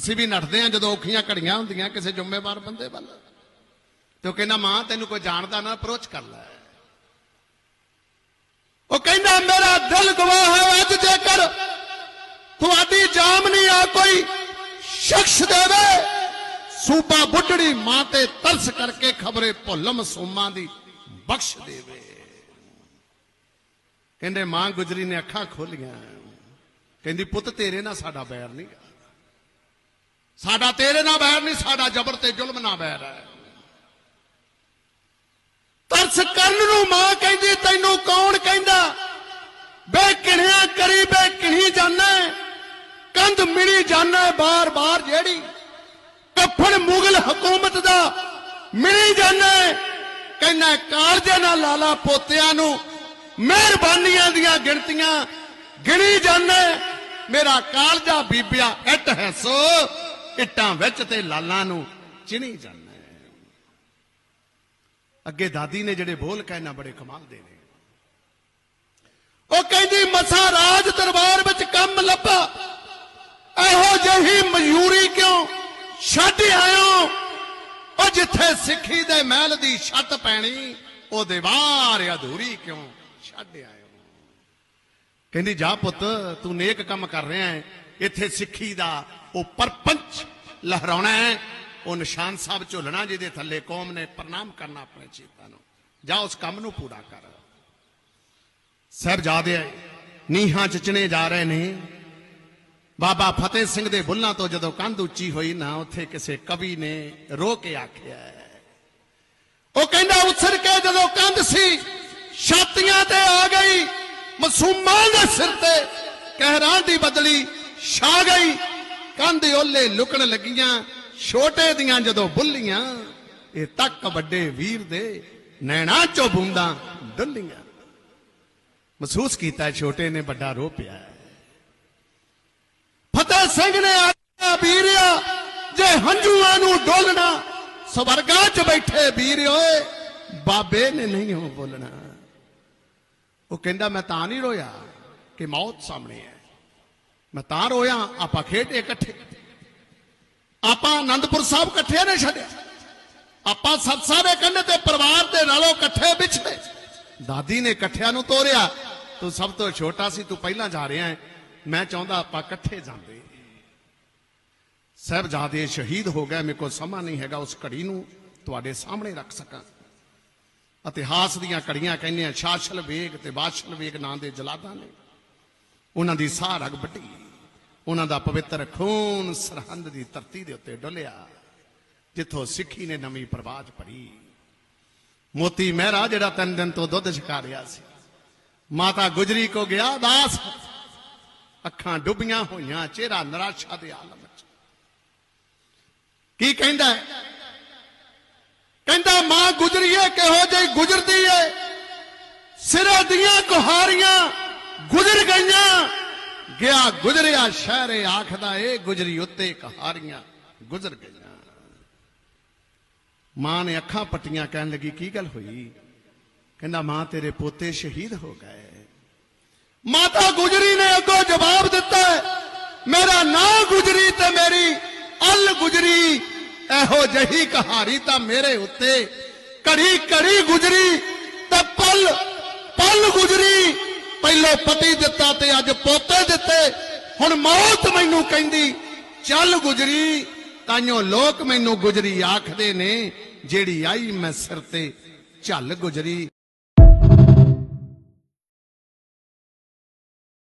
ਅਸੀਂ ਵੀ ਨੱਠਦੇ ਆ ਜਦੋਂ ਔਖੀਆਂ ਘੜੀਆਂ ਹੁੰਦੀਆਂ ਕਿਸੇ ਜ਼ਿੰਮੇਵਾਰ ਬੰਦੇ ਵੱਲ। ਤੇ ਉਹ ਕਹਿੰਦਾ, ਮਾਂ, ਤੈਨੂੰ ਕੋਈ ਜਾਣਦਾ ਨਾ, ਅਪਰੋਚ ਕਰ ਲੈ। ਉਹ ਕਹਿੰਦਾ, ਮੇਰਾ ਦਿਲ ਗਵਾਹ ਹੈ ਅੱਜ ਜੇਕਰ ਤੁਹਾਡੀ ਜਾਮਨੀ ਆ ਕੋਈ ਸ਼ਖਸ ਦੇਵੇ। ਸੂਬਾ ਬੁੱਢੜੀ ਮਾਂ ਤੇ ਤਰਸ ਕਰਕੇ ਖਬਰੇ ਭੁੱਲ ਸੋਮਾਂ ਦੀ ਬਖਸ਼ ਦੇਵੇ। ਕਹਿੰਦੇ, ਮਾਂ, ਗੁਜਰੀ ਨੇ ਅੱਖਾਂ ਖੋਲੀਆਂ। ਕਹਿੰਦੀ, ਪੁੱਤ, ਤੇਰੇ ਨਾਲ ਸਾਡਾ ਬੈਰ ਨਹੀਂ ਗਾ। ਸਾਡਾ ਤੇਰੇ ਨਾਲ ਬੈਰ ਨਹੀਂ, ਸਾਡਾ ਜ਼ਬਰ ਤੇ ਜ਼ੁਲਮ ਨਾਲ ਬੈਰ ਹੈ। ਤਰਸ ਕਰਨ ਨੂੰ ਮਾਂ ਕਹਿੰਦੀ, ਤੈਨੂੰ ਕੌਣ ਕਹਿੰਦਾ? ਬੇ ਕਿਣਿਆ ਕਰੀ, ਬੇ ਕਿਣੀ ਜਾਣਾ ਕੰਧ ਮਿਣੀ ਜਾਣਾ ਬਾਰ-ਬਾਰ ਜਿਹੜੀ। ਕਫਨ ਮੁਗਲ ਹਕੂਮਤ ਦਾ ਮਿਣੀ ਜਾਣਾ ਕਹਿੰਦਾ, ਕਾਲਜੇ ਨਾਲ ਲਾਲਾ ਪੋਤਿਆਂ ਨੂੰ ਮਿਹਰਬਾਨੀਆਂ ਦੀਆਂ ਗਿਣਤੀਆਂ ਗਿਣੀ ਜਾਣਾ ਮੇਰਾ ਕਾਲਜਾ ਬੀਬਿਆ, ਇੱਟ ਹੈ ਸੋ। ਇੱਟਾਂ ਵਿੱਚ ਤੇ ਲਾਲਾਂ ਨੂੰ ਚਿਣੀ ਜਾਣਾ ਅੱਗੇ ਦਾਦੀ ਨੇ ਜਿਹੜੇ ਬੋਲ ਕਹਿਣਾ ਬੜੇ ਕਮਾਲ ਦੇ ਨੇ। ਉਹ ਕਹਿੰਦੀ, ਮਸਾ ਰਾਜ ਦਰਬਾਰ ਵਿੱਚ ਕੰਮ ਲੱਭਾ। ਇਹੋ ਜਿਹੀ ਮਜ਼ਦੂਰੀ ਕਿਉਂ ਛੱਡ ਆਇਓ? ਉਹ ਜਿੱਥੇ ਸਿੱਖੀ ਦੇ ਮਹਿਲ ਦੀ ਛੱਤ ਪੈਣੀ ਉਹ ਦੀਵਾਰ ਅਧੂਰੀ ਕਿਉਂ ਛੱਡ ਆਇਓ? ਕਹਿੰਦੀ, ਜਾ ਪੁੱਤ, ਤੂੰ ਨੇਕ ਕੰਮ ਕਰ ਰਿਹਾ ਹੈ ਇੱਥੇ ਸਿੱਖੀ ਦਾ ਉਹ ਪਰਪੰਚ ਲਹਿਰਾਉਣਾ ਹੈ। ਉਹ ਨਿਸ਼ਾਨ ਸਾਹਿਬ ਝੋਲਣਾ ਜਿਹਦੇ ਥੱਲੇ ਕੌਮ ਨੇ ਪ੍ਰਣਾਮ ਕਰਨਾ ਆਪਣੇ ਚੇਤਾ ਨੂੰ। ਜਾ ਉਸ ਕੰਮ ਨੂੰ ਪੂਰਾ ਕਰ। ਸਾਹਿਬਜ਼ਾਦੇ ਨੀਹਾਂ ਚਚਣੇ ਜਾ ਰਹੇ ਨੇ। ਬਾਬਾ ਫਤਿਹ ਸਿੰਘ ਦੇ ਬੁੱਲਾਂ ਤੋਂ ਜਦੋਂ ਕੰਧ ਉੱਚੀ ਹੋਈ ਨਾ, ਉੱਥੇ ਕਿਸੇ ਕਵੀ ਨੇ ਰੋ ਕੇ ਆਖਿਆ ਉਹ ਕਹਿੰਦਾ ਉਛਰ ਕੇ ਜਦੋਂ ਕੰਧ ਸੀ, ਛਾਤੀਆਂ ਤੇ ਆ ਗਈ, ਮਾਸੂਮਾਂ ਦੇ ਸਿਰ ਤੇ ਕਹਿਰਾਂ ਦੀ ਬਦਲੀ ਛਾ ਗਈ। ਕੰਧ ਓਲੇ ਲੁਕਣ ਲੱਗੀਆਂ, ਛੋਟੇ ਦੀਆਂ ਜਦੋਂ ਬੁੱਲੀਆਂ, ਇਹ ਤੱਕ ਵੱਡੇ ਵੀਰ ਦੇ ਨੈਣਾ ਚੋਂ ਬੂੰਦਾਂ ਡੁੱਲੀਆਂ ਮਹਿਸੂਸ ਕੀਤਾ ਛੋਟੇ ਨੇ ਵੱਡਾ ਰੋ ਪਿਆ। ਫਤਿਹ ਸਿੰਘ ਨੇ ਆਖਿਆ ਵੀਰਿਆ ਜੇ ਹੰਝੂਆਂ ਨੂੰ ਡੋਲਣਾ, ਸਵਰਗਾਂ 'ਚ ਬੈਠੇ ਵੀਰ ਓਏ ਬਾਬੇ ਨੇ ਨਹੀਂ ਹੋ ਬੋਲਣਾ। ਉਹ ਕਹਿੰਦਾ, ਮੈਂ ਤਾਂ ਨਹੀਂ ਰੋਇਆ ਕਿ ਮੌਤ ਸਾਹਮਣੇ ਹੈ ਮੈਂ ਤਾਂ ਰੋਇਆ, ਆਪਾਂ ਖੇਡੇ ਇਕੱਠੇ। ਆਪਾਂ ਆਨੰਦਪੁਰ ਸਾਹਿਬ ਇਕੱਠੇ ਨੇ ਛੱਡਿਆ। ਆਪਾਂ ਸਤਸਾ ਦੇ ਕੰਢੇ ਤੇ ਪਰਿਵਾਰ ਦੇ ਨਾਲੋਂ ਇਕੱਠੇ ਵਿਛੜੇ ਦਾਦੀ ਨੇ ਇਕੱਠਿਆਂ ਨੂੰ ਤੋਰਿਆ, ਤੂੰ ਸਭ ਤੋਂ ਛੋਟਾ ਸੀ, ਤੂੰ ਪਹਿਲਾਂ ਜਾ ਰਿਹਾ ਹੈ। ਮੈਂ ਚਾਹੁੰਦਾ ਆਪਾਂ ਇਕੱਠੇ ਜਾਂਦੇ। ਸਾਹਿਬਜ਼ਾਦੇ ਸ਼ਹੀਦ ਹੋ ਗਏ, ਮੇਰੇ ਕੋਲ ਸਮਾਂ ਨਹੀਂ ਹੈਗਾ, ਉਸ ਘੜੀ ਨੂੰ ਤੁਹਾਡੇ ਸਾਹਮਣੇ ਰੱਖ ਸਕਾਂ। ਇਤਿਹਾਸ ਦੀਆਂ ਕੜੀਆਂ ਕਹਿੰਦੇ ਆ, ਸ਼ਾਸਲ ਵੇਗ ਤੇ ਬਾਸ਼ਲ ਵੇਗ ਨਾਂ ਦੇ ਜਲਾਦਾਂ ਨੇ। ਉਹਨਾਂ ਦੀ ਸਾਹ ਰਗ ਵੱਡੀ ਉਹਨਾਂ ਦਾ ਪਵਿੱਤਰ ਖੂਨ ਸਰਹੰਦ ਦੀ ਧਰਤੀ ਦੇ ਉੱਤੇ ਡੁੱਲਿਆ, ਜਿੱਥੋਂ ਸਿੱਖੀ ਨੇ ਨਵੀਂ ਪ੍ਰਵਾਜ ਪੜੀ ਮੋਤੀ ਮਹਿਰਾ ਜਿਹੜਾ ਤਿੰਨ ਦਿਨ ਤੋਂ ਦੁੱਧ ਛਕਾ ਰਿਹਾ ਸੀ, ਮਾਤਾ ਗੁਜਰੀ ਕੋ ਗਿਆ ਦਾਸ। ਅੱਖਾਂ ਡੁੱਬੀਆਂ ਹੋਈਆਂ, ਚਿਹਰਾ ਨਿਰਾਸ਼ਾ ਦੇ ਆਲਮ ਵਿੱਚ। ਕੀ ਕਹਿੰਦਾ ਹੈ? ਕਹਿੰਦਾ, ਮਾਂ ਗੁਜਰੀਏ, ਕਿਹੋ ਜਿਹੀ ਗੁਜਰਦੀ ਏ? ਸਿਰੇ ਦੀਆਂ ਕੁਹਾਰੀਆਂ ਗੁਜ਼ਰ ਗਈਆਂ। ਗਿਆ ਗੁਜਰਿਆ ਸ਼ਹਿਰੇ ਆਖਦਾ ਏ ਗੁਜਰੀ ਉੱਤੇ ਕਹਾਰੀਆਂ ਗੁਜ਼ਰ ਗਈਆਂ। ਮਾਂ ਨੇ ਅੱਖਾਂ ਪੱਟੀਆਂ ਕਹਿਣ ਲੱਗੀ, ਕੀ ਗੱਲ ਹੋਈ? ਕਹਿੰਦਾ, ਮਾਂ ਤੇਰੇ ਪੋਤੇ ਸ਼ਹੀਦ ਹੋ ਗਏ। ਮਾਤਾ ਗੁਜਰੀ ਨੇ ਅੱਗੋਂ ਜਵਾਬ ਦਿੱਤਾ ਮੇਰਾ ਨਾਂ ਗੁਜਰੀ ਤੇ ਮੇਰੀ ਅਲ ਗੁਜਰੀ। ਇਹੋ ਜਹੀ ਕਹਾਣੀ ਤਾਂ ਮੇਰੇ ਉੱਤੇ ਘੜੀ ਘੜੀ ਗੁਜਰੀ ਤੇ ਪਲ ਪਲ ਗੁਜਰੀ। ਪਹਿਲੋ ਪਤੀ ਦਿੱਤਾ ਤੇ ਅੱਜ ਹੁਣ ਮੌਤ ਮੈਨੂੰ ਕਹਿੰਦੀ, ਚੱਲ ਗੁਜਰੀ ਤਾਈਓ ਲੋਕ ਮੈਨੂੰ ਗੁਜਰੀ ਆਖਦੇ ਨੇ, ਜਿਹੜੀ ਆਈ ਮੈਂ ਸਿਰ ਤੇ, ਚੱਲ ਗੁਜਰੀ।